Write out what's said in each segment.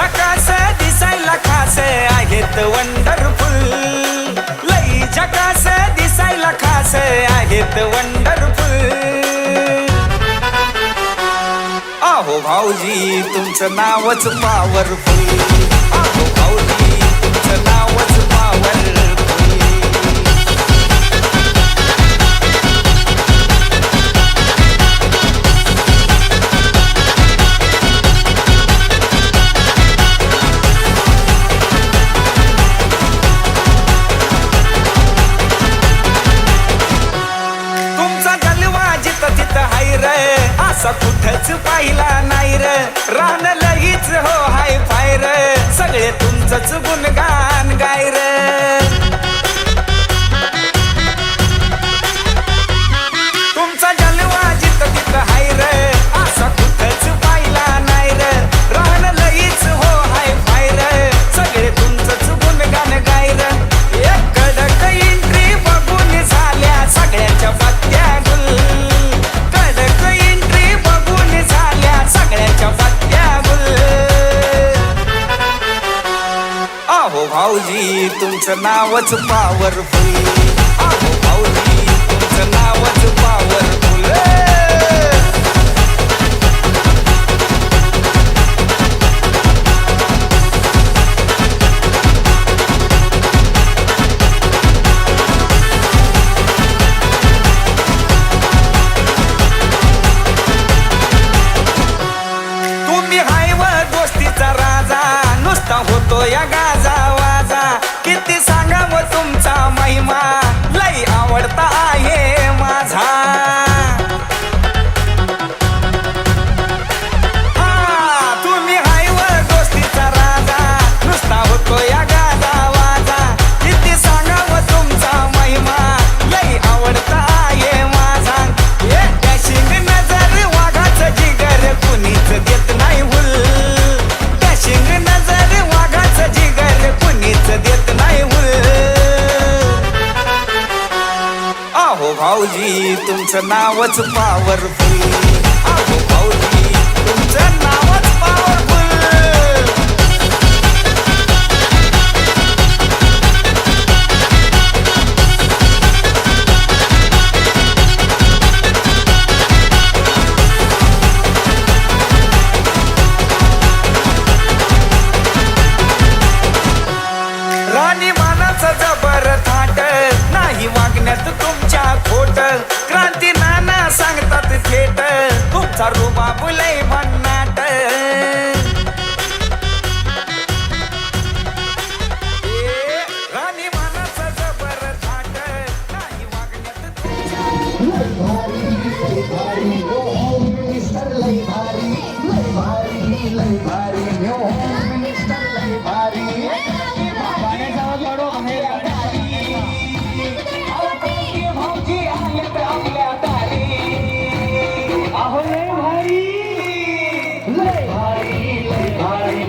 झकास दिसायला खास आहेत वंडरफुल लई झकास दिसायला खास आहेत वंडरफुल आहो भाऊजी तुमचं नावच पॉवरफुल तुमचंच गुणगान. भाऊजी तुमचं नावच पॉवरफुल आहो भाऊजी तुमचं नावच पॉवरफुल तुम्ही हाय व गोष्टीचा राजा नुसता होतो या गाजा किती सांगावं तुमचा महिमा? लई आवडता आहे तुमचं नावच powerful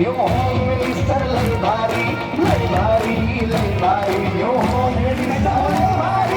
your home minister lay bari, lay bari, lay bari, your home minister lay bari.